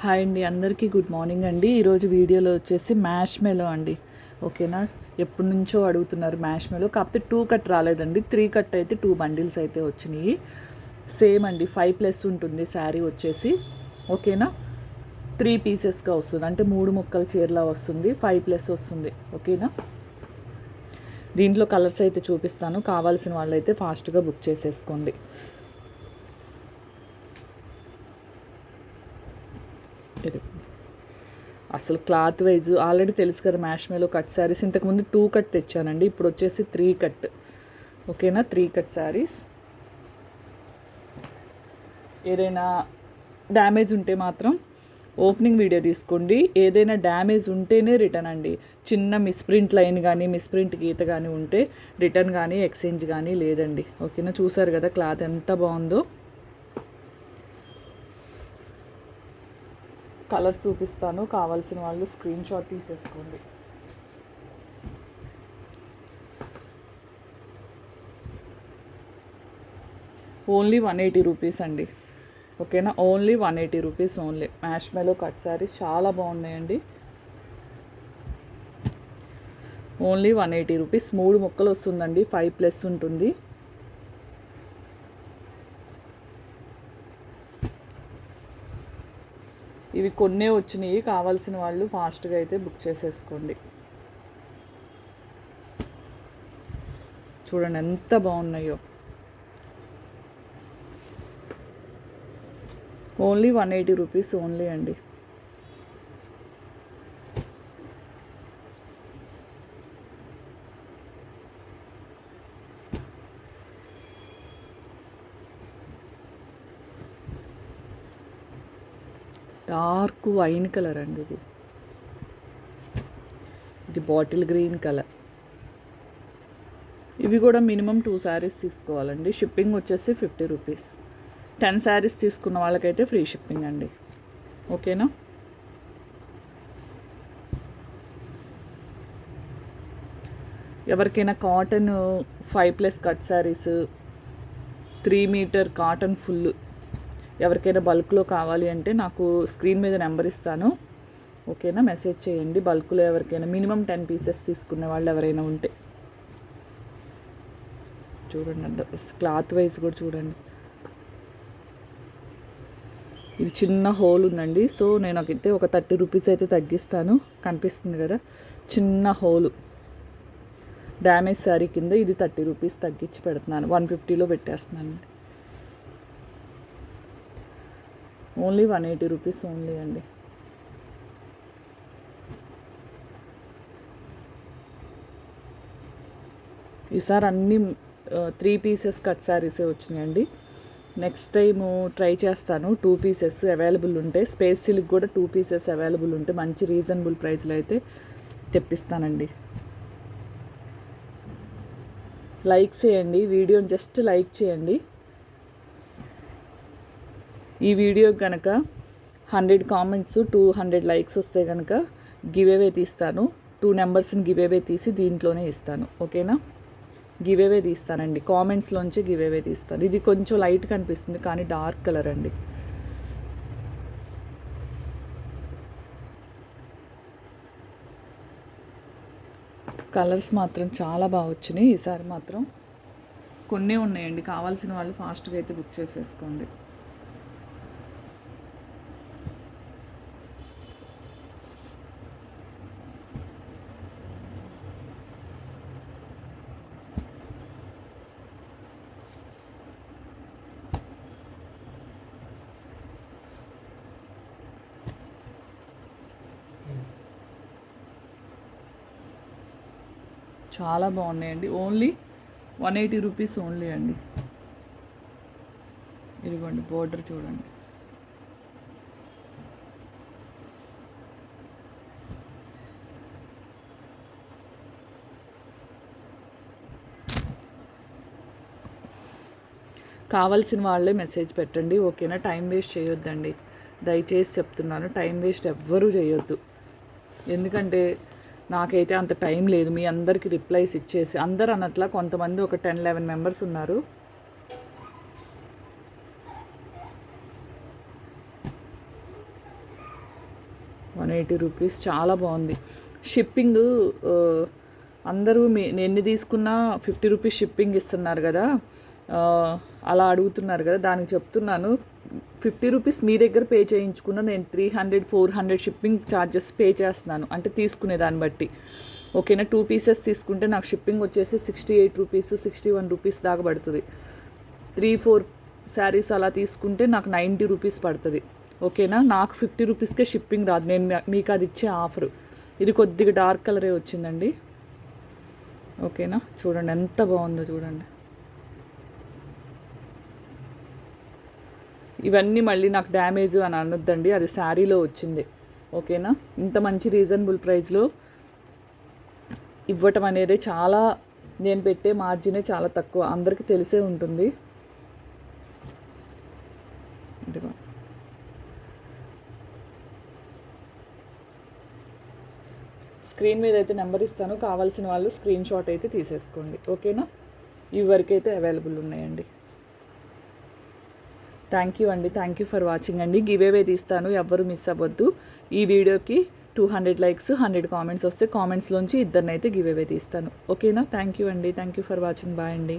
Hi అండి అందరికీ good morning అండి. ఈరోజు వీడియోలో వచ్చేసి మ్యాష్ మెలో అండి. ఓకేనా? ఎప్పటి నుంచో అడుగుతున్నారు మ్యాష్ మెలో. కాకపోతే టూ కట్ రాలేదండి. త్రీ కట్ అయితే టూ బండిల్స్ అయితే వచ్చినాయి. సేమ్ అండి ఫైవ్ ప్లస్ ఉంటుంది శారీ వచ్చేసి. ఓకేనా? త్రీ పీసెస్గా వస్తుంది. అంటే మూడు ముక్కల చీరలా వస్తుంది. ఫైవ్ ప్లస్ వస్తుంది. ఓకేనా? దీంట్లో కలర్స్ అయితే చూపిస్తాను. కావాల్సిన వాళ్ళైతే ఫాస్ట్గా బుక్ చేసేసుకోండి ఇది. అసలు క్లాత్ వైజ్ ఆల్రెడీ తెలుసు కదా మ్యాష్ మేలో కట్ శారీస్. ఇంతకుముందు టూ కట్ తెచ్చానండి ఇప్పుడు వచ్చేసి త్రీ కట్. ఓకేనా? Three cut saris. ఏదైనా డ్యామేజ్ ఉంటే మాత్రం ఓపెనింగ్ వీడియో తీసుకోండి. ఏదైనా డ్యామేజ్ ఉంటేనే రిటర్న్ అండి. చిన్న మిస్ప్రింట్ లైన్ కానీ మిస్ప్రింట్ గీత కానీ ఉంటే రిటర్న్ కానీ ఎక్స్చేంజ్ కానీ లేదండి. ఓకేనా? చూసారు కదా క్లాత్ ఎంత బాగుందో. కలర్స్ చూపిస్తాను. కావాల్సిన వాళ్ళు స్క్రీన్ షాట్ తీసేసుకోండి. ఓన్లీ వన్ ఎయిటీ రూపీస్ అండి. ఓకేనా? Only one eighty rupees only. Marshmallow cut saris చాలా బాగున్నాయండి. Only one eighty rupees. మూడు ముక్కలు వస్తుందండి. ఫైవ్ ప్లస్ ఉంటుంది. ఇవి కొన్నే వచ్చినాయి. కావాల్సిన వాళ్ళు ఫాస్ట్గా అయితే బుక్ చేసేసుకోండి. చూడండి ఎంత బాగున్నాయో. Only one eighty rupees only అండి. డార్క్ వైన్ కలర్ అండి ఇది. ఇది బాటిల్ గ్రీన్ కలర్. ఇవి కూడా మినిమం టూ శారీస్ తీసుకోవాలండి. షిప్పింగ్ వచ్చేసి ఫిఫ్టీ రూపీస్. టెన్ శారీస్ తీసుకున్న వాళ్ళకైతే ఫ్రీ షిప్పింగ్ అండి. ఓకేనా? ఎవరికైనా cotton five plus cut saris three metre cotton full ఎవరికైనా బల్క్లో కావాలి అంటే నాకు స్క్రీన్ మీద నెంబర్ ఇస్తాను. ఓకేనా? మెసేజ్ చేయండి. బల్క్లో ఎవరికైనా మినిమం టెన్ పీసెస్ తీసుకునే వాళ్ళు ఎవరైనా ఉంటే. చూడండి క్లాత్ వైజ్ కూడా చూడండి. ఇది చిన్న హోల్ ఉందండి. సో నేను అయితే ఒక థర్టీ రూపీస్ అయితే తగ్గిస్తాను. కనిపిస్తుంది కదా? చిన్న హోలు డ్యామేజ్ శారీ కింద ఇది థర్టీ రూపీస్ తగ్గించి పెడుతున్నాను. వన్ ఫిఫ్టీలో పెట్టేస్తున్నాను only one eighty rupees only అండి. ఈసారి అన్నీ త్రీ పీసెస్ కట్ శారీసే వచ్చినాయండి. నెక్స్ట్ టైం ట్రై చేస్తాను. టూ పీసెస్ అవైలబుల్ ఉంటే స్పేస్ సిల్క్ కూడా టూ పీసెస్ అవైలబుల్ ఉంటే మంచి రీజనబుల్ ప్రైస్లో అయితే తెప్పిస్తానండి. లైక్ చేయండి వీడియోని జస్ట్ లైక్ చేయండి. ఈ వీడియో కనుక hundred comments two hundred likes వస్తే కనుక గివ్ అవే తీస్తాను. టూ నెంబర్స్ని గివ్ అవే తీసి దీంట్లోనే ఇస్తాను. ఓకేనా? Give away తీస్తానండి. కామెంట్స్లోంచి గివ్ అవే తీస్తాను. ఇది కొంచెం లైట్ కనిపిస్తుంది కానీ డార్క్ కలర్ అండి. కలర్స్ మాత్రం చాలా బాగా వచ్చినాయి. ఈసారి మాత్రం కొన్ని ఉన్నాయండి. కావాల్సిన వాళ్ళు ఫాస్ట్గా అయితే బుక్ చేసేసుకోండి. చాలా బాగున్నాయండి. Only one eighty rupees only అండి. ఇదిగోండి బోర్డర్ చూడండి. కావాల్సిన వాళ్ళే మెసేజ్ పెట్టండి. ఓకేనా? టైం వేస్ట్ చేయొద్దండి. దయచేసి చెప్తున్నాను టైం వేస్ట్ ఎవ్వరూ చేయొద్దు. ఎందుకంటే నాకైతే అంత టైం లేదు. మీ అందరికీ రిప్లైస్ ఇచ్చేసి అందరు అన్నట్ల కొంతమంది ఒక టెన్ లెవెన్ మెంబర్స్ ఉన్నారు. వన్ ఎయిటీ రూపీస్ చాలా బాగుంది. షిప్పింగ్ అందరూ మీ నేను ఎన్ని తీసుకున్నా ఫిఫ్టీ రూపీస్ షిప్పింగ్ ఇస్తున్నారు కదా. అలా అడుగుతున్నారు కదా. దానికి చెప్తున్నాను. ఫిఫ్టీ రూపీస్ మీ దగ్గర పే చేయించుకున్న నేను three hundred four hundred shipping charges pay చేస్తున్నాను. అంటే తీసుకునే దాన్ని బట్టి. ఓకేనా? టూ పీసెస్ తీసుకుంటే నాకు షిప్పింగ్ వచ్చేసి sixty eight rupees sixty one rupees దాకా పడుతుంది. త్రీ ఫోర్ శారీస్ అలా తీసుకుంటే నాకు నైంటీ రూపీస్ పడుతుంది. ఓకేనా? నాకు ఫిఫ్టీ రూపీస్కే షిప్పింగ్ రాదు. నేను మీకు అది ఇచ్చే ఆఫర్. ఇది కొద్దిగా డార్క్ కలరే వచ్చిందండి. ఓకేనా? చూడండి ఎంత బాగుందో చూడండి. ఇవన్నీ మళ్ళీ నాకు డ్యామేజ్ అని అనొద్దండి. అది శారీలో వచ్చింది. ఓకేనా? ఇంత మంచి రీజనబుల్ ప్రైస్లో ఇవ్వటం అనేది చాలా నేను పెట్టే మార్జినే చాలా తక్కువ. అందరికీ తెలిసే ఉంటుంది. ఇదిగో. స్క్రీన్ మీద అయితే నెంబర్ ఇస్తాను. కావాల్సిన వాళ్ళు స్క్రీన్ షాట్ అయితే తీసేసుకోండి. ఓకేనా? ఇవి వరకు అయితే అవైలబుల్ ఉన్నాయండి. థ్యాంక్ యూ అండి. థ్యాంక్ యూ ఫర్ వాచింగ్ అండి. గివ్ అవే తీస్తాను. ఎవ్వరు మిస్ అవ్వద్దు. ఈ వీడియోకి two hundred likes hundred comments వస్తే కామెంట్స్లోంచి ఇద్దరినైతే గివ్ అవే తీస్తాను. ఓకేనా? థ్యాంక్ యూ అండి. Thank you for watching. Bye అండి.